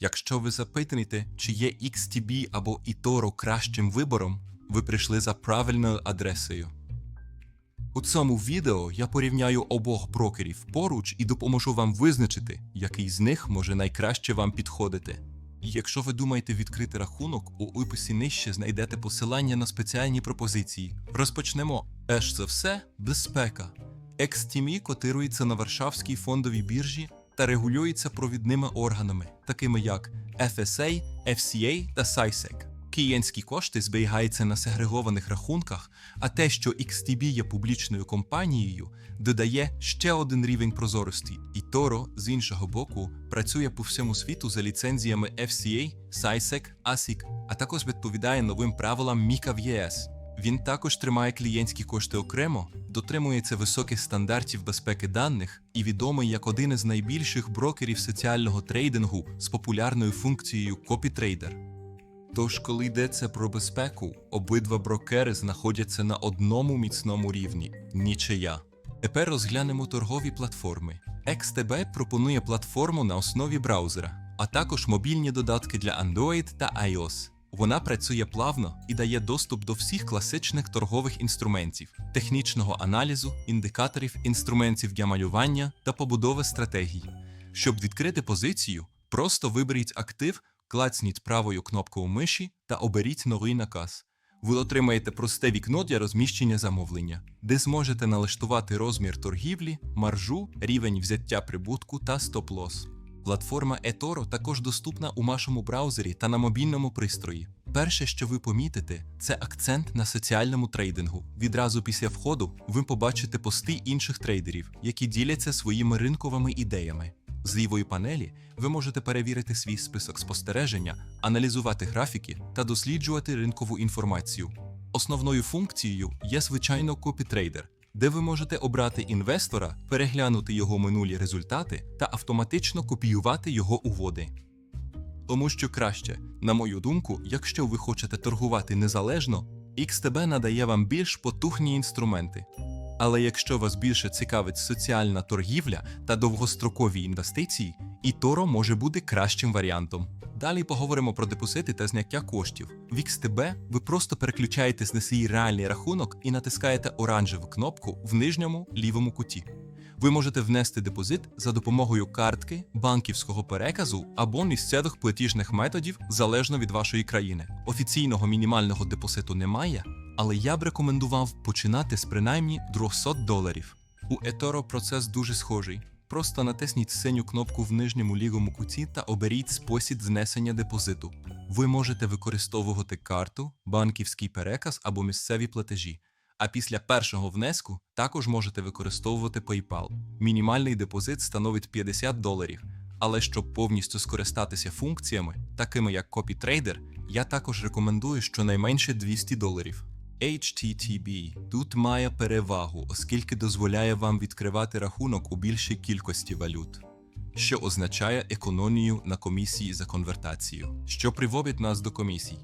Якщо ви запитуєте, чи є XTB або eToro кращим вибором, ви прийшли за правильною адресою. У цьому відео я порівняю обох брокерів поруч і допоможу вам визначити, який з них може найкраще вам підходити. І Якщо ви думаєте відкрити рахунок, у описі нижче знайдете посилання на спеціальні пропозиції. Розпочнемо. Перш за все, безпека. XTMI котирується на Варшавській фондовій біржі та регулюється провідними органами, такими як FSA, FCA та SISEC. Клієнтські кошти зберігаються на сегрегованих рахунках, а те, що XTB є публічною компанією, додає ще один рівень прозорості. І Toro, з іншого боку, працює по всьому світу за ліцензіями FCA, SISEC, ASIC, а також відповідає новим правилам MiCA в ЄС. Він також тримає клієнтські кошти окремо, дотримується високих стандартів безпеки даних і відомий як один із найбільших брокерів соціального трейдингу з популярною функцією CopyTrader. Тож, коли йдеться про безпеку, обидва брокери знаходяться на одному міцному рівні нічия. Тепер розглянемо торгові платформи. XTB пропонує платформу на основі браузера, а також мобільні додатки для Android та iOS. Вона працює плавно і дає доступ до всіх класичних торгових інструментів, технічного аналізу, індикаторів, інструментів для малювання та побудови стратегій. Щоб відкрити позицію, просто виберіть актив, клацніть правою кнопкою миші та оберіть новий наказ. Ви отримаєте просте вікно для розміщення замовлення, де зможете налаштувати розмір торгівлі, маржу, рівень взяття прибутку та стоп-лос. Платформа eToro також доступна у вашому браузері та на мобільному пристрої. Перше, що ви помітите, це акцент на соціальному трейдингу. Відразу після входу ви побачите пости інших трейдерів, які діляться своїми ринковими ідеями. З лівої панелі ви можете перевірити свій список спостереження, аналізувати графіки та досліджувати ринкову інформацію. Основною функцією є звичайно CopyTrader, де ви можете обрати інвестора, переглянути його минулі результати та автоматично копіювати його угоди. Тому що краще, на мою думку, якщо ви хочете торгувати незалежно, XTB надає вам більш потужні інструменти. Але якщо вас більше цікавить соціальна торгівля та довгострокові інвестиції, eToro може бути кращим варіантом. Далі поговоримо про депозити та зняття коштів. В XTB ви просто переключаєтесь на свій реальний рахунок і натискаєте оранжеву кнопку в нижньому лівому куті. Ви можете внести депозит за допомогою картки, банківського переказу або місцевих платіжних методів залежно від вашої країни. Офіційного мінімального депозиту немає, але я б рекомендував починати з принаймні 200 доларів. У eToro процес дуже схожий. Просто натисніть синю кнопку в нижньому лівому куті та оберіть спосіб знесення депозиту. Ви можете використовувати карту, банківський переказ або місцеві платежі. А після першого внеску також можете використовувати PayPal. Мінімальний депозит становить 50 доларів. Але щоб повністю скористатися функціями, такими як CopyTrader, я також рекомендую щонайменше 200 доларів. HTTB тут має перевагу, оскільки дозволяє вам відкривати рахунок у більшій кількості валют, що означає економію на комісії за конвертацію, що приводить нас до комісій.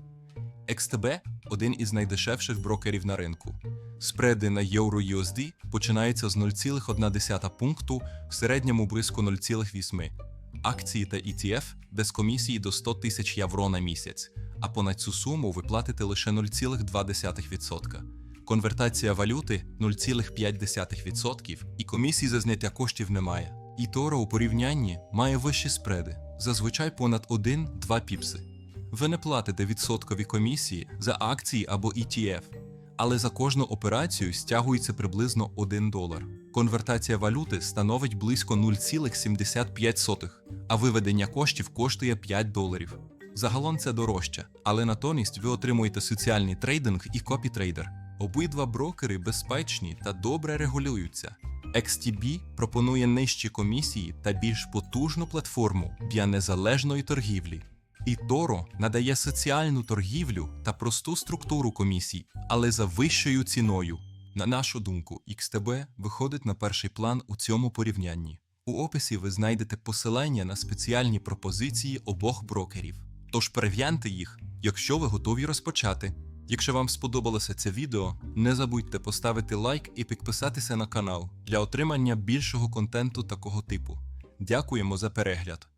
XTB – один із найдешевших брокерів на ринку. Спреди на EURUSD починаються з 0,1 пункту, в середньому близько 0,8. Акції та ETF без комісії до 100 тисяч євро на місяць, а понад цю суму ви платите лише 0,2%. Конвертація валюти 0,5% і комісії за зняття коштів немає. І Toro у порівнянні має вищі спреди, зазвичай понад 1-2 піпси. Ви не платите відсоткові комісії за акції або ETF, але за кожну операцію стягується приблизно 1 долар. Конвертація валюти становить близько 0,75, а виведення коштів коштує 5 доларів. Загалом це дорожче, але натомість ви отримуєте соціальний трейдинг і копітрейдер. Обидва брокери безпечні та добре регулюються. XTB пропонує нижчі комісії та більш потужну платформу для незалежної торгівлі. І Toro надає соціальну торгівлю та просту структуру комісій, але за вищою ціною. На нашу думку, XTB виходить на перший план у цьому порівнянні. У описі ви знайдете посилання на спеціальні пропозиції обох брокерів. Тож перев'яньте їх, якщо ви готові розпочати. Якщо вам сподобалося це відео, не забудьте поставити лайк і підписатися на канал для отримання більшого контенту такого типу. Дякуємо за перегляд!